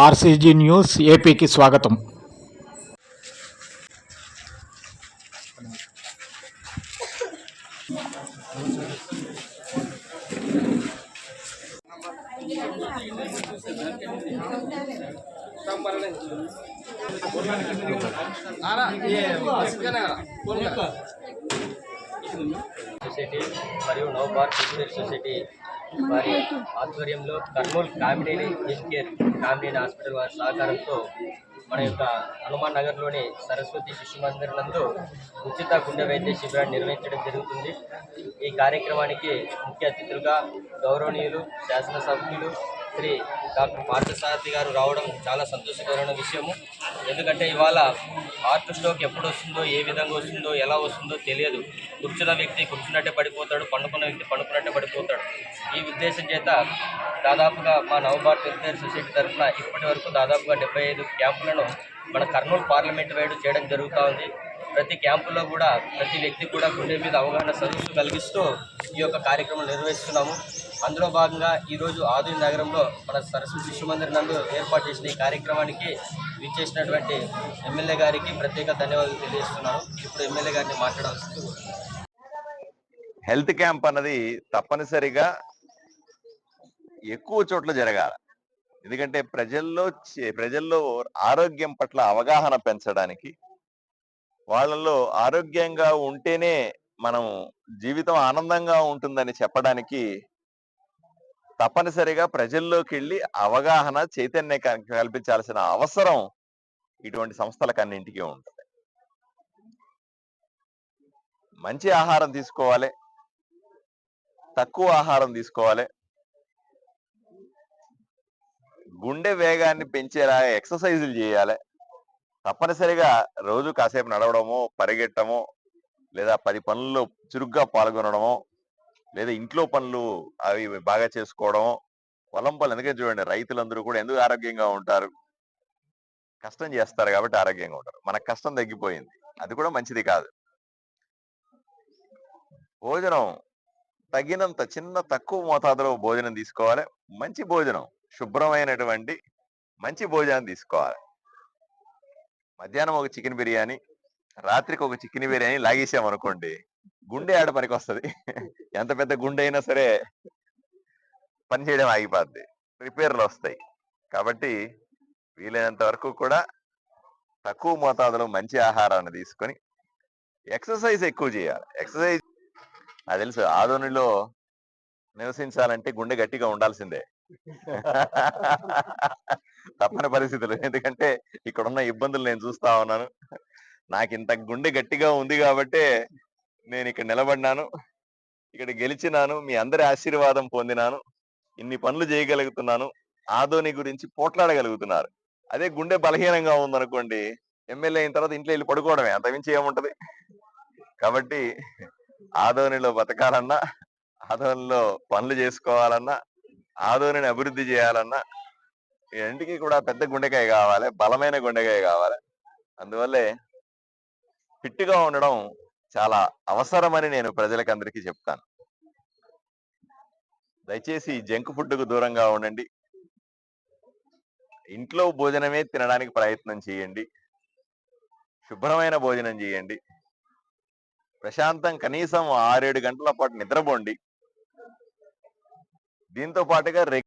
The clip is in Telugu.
ఆర్సీజీ న్యూస్ ఏపీకి స్వాగతం సొసైటీ మరియు నవభారత్ వెల్ఫేర్ సొసైటీ వారి ఆధ్వర్యంలో Kurnool Kamineni health care Kamineni hospital వారి సహకారంతో మన యొక్క హనుమాన్ నగర్లోని సరస్వతి శిశు మందిర్ నందు ఉచిత గుండె వైద్య శిబిరాన్ని నిర్వహించడం జరుగుతుంది. ఈ కార్యక్రమానికి ముఖ్య అతిథులుగా గౌరవనీయులు శాసనసభ్యులు శ్రీ డాక్టర్ పార్థసారథి గారు రావడం చాలా సంతోషకరమైన విషయము. ఎందుకంటే ఇవాళ హార్ట్ స్ట్రోక్ ఎప్పుడు వస్తుందో ఏ విధంగా వస్తుందో ఎలా వస్తుందో తెలియదు. కూర్చున్న వ్యక్తి కూర్చున్నట్టే పడిపోతాడు పండుకున్న వ్యక్తి పండుకున్నట్టే పడిపోతాడు. ఈ ఉద్దేశం చేత దాదాపుగా మా నవభారత్ వెల్ఫేర్ సొసైటీ తరఫున ఇప్పటి వరకు దాదాపుగా డెబ్బై ఐదు క్యాంపులను మన కర్నూలు పార్లమెంట్ వేడు చేయడం జరుగుతూ ఉంది. ప్రతి క్యాంపులో కూడా ప్రతి వ్యక్తి కూడా గుండె మీద అవగాహన సదస్సు కలిగిస్తూ ఈ యొక్క కార్యక్రమం నిర్వహిస్తున్నాము. అందులో భాగంగా ఈరోజు ఆధునిక నగరంలో మన సరస్వతి శిశు మందిర్ నందు ఏర్పాటు చేసిన ఈ కార్యక్రమానికి విచ్చేసినటువంటి ఎమ్మెల్యే గారికి ప్రత్యేక ధన్యవాదాలు తెలియజేస్తున్నాను. ఇప్పుడు ఎమ్మెల్యే గారిని మాట్లాడాల్సింది. హెల్త్ క్యాంప్ అన్నది తప్పనిసరిగా ఎక్కువ చోట్ల జరగాలి. ఎందుకంటే ప్రజల్లో చే- ప్రజల్లో ఆరోగ్యం పట్ల అవగాహన పెంచడానికి వాళ్ళలో ఆరోగ్యంగా ఉంటేనే మనం జీవితం ఆనందంగా ఉంటుందని చెప్పడానికి తప్పనిసరిగా ప్రజల్లోకి వెళ్ళి అవగాహన చైతన్య కల్పించాల్సిన అవసరం ఇటువంటి సంస్థలకన్నింటికీ ఉంటుంది. మంచి ఆహారం తీసుకోవాలి. తక్కువ ఆహారం తీసుకోవాలి. గుండె వేగాన్ని పెంచేలా ఎక్సర్సైజులు చేయాలి. తప్పనిసరిగా రోజు కాసేపు నడవడము పరిగెట్టము లేదా పది పనుల్లో చురుగ్గా పాల్గొనడము లేదా ఇంట్లో పనులు అవి బాగా చేసుకోవడము పొలం పనులు. ఎందుకంటే చూడండి రైతులందరూ కూడా ఎందుకు ఆరోగ్యంగా ఉంటారు? కష్టం చేస్తారు కాబట్టి ఆరోగ్యంగా ఉంటారు. మన కష్టం తగ్గిపోయింది. అది కూడా మంచిది కాదు. భోజనం తగినంత చిన్న తక్కువ మోతాదులో భోజనం తీసుకోవాలి. మంచి భోజనం. శుభ్రమైనటువంటి మంచి భోజనం తీసుకోవాలి. మధ్యాహ్నం ఒక చికెన్ బిర్యానీ రాత్రికి ఒక చికెన్ బిర్యానీ లాగేసామనుకోండి గుండె ఆడ పనికి వస్తుంది ఎంత పెద్ద గుండె అయినా సరే పని చేయడం ఆగిపోద్ది. రిపేర్లు వస్తాయి. కాబట్టి వీలైనంత వరకు కూడా తక్కువ మోతాదులో మంచి ఆహారాన్ని తీసుకొని ఎక్సర్సైజ్ ఎక్కువ చేయాలి. ఎక్సర్సైజ్ నాకు తెలుసు ఆదోనిలో నివసించాలంటే గుండె గట్టిగా ఉండాల్సిందే. తప్పని పరిస్థితులు. ఎందుకంటే ఇక్కడ ఉన్న ఇబ్బందులు నేను చూస్తా ఉన్నాను. నాకు ఇంత గుండె గట్టిగా ఉంది కాబట్టే నేను ఇక్కడ నిలబడినాను. ఇక్కడ గెలిచినాను. మీ అందరి ఆశీర్వాదం పొందినాను. ఇన్ని పనులు చేయగలుగుతున్నాను. ఆదోని గురించి పోట్లాడగలుగుతున్నారు. అదే గుండె బలహీనంగా ఉందనుకోండి ఎమ్మెల్యే అయిన తర్వాత ఇంట్లో వెళ్ళి పడుకోవడమే. అంతమించి ఏముంటది? కాబట్టి ఆదోనిలో బతకాలన్నా ఆదోనిలో పనులు చేసుకోవాలన్నా ఆదోనిని అభివృద్ధి చేయాలన్నా ఈ కూడా పెద్ద గుండెకాయ కావాలి బలమైన గుండెకాయ కావాలి. అందువల్లే ఫిట్గా ఉండడం చాలా అవసరమని నేను ప్రజలకందరికీ చెప్తాను. దయచేసి జంక్ ఫుడ్కు దూరంగా ఉండండి. ఇంట్లో భోజనమే తినడానికి ప్రయత్నం చేయండి. శుభ్రమైన భోజనం చేయండి. ప్రశాంతం కనీసం ఆరేడు గంటల పాటు నిద్రపోండి. దీంతో పాటుగా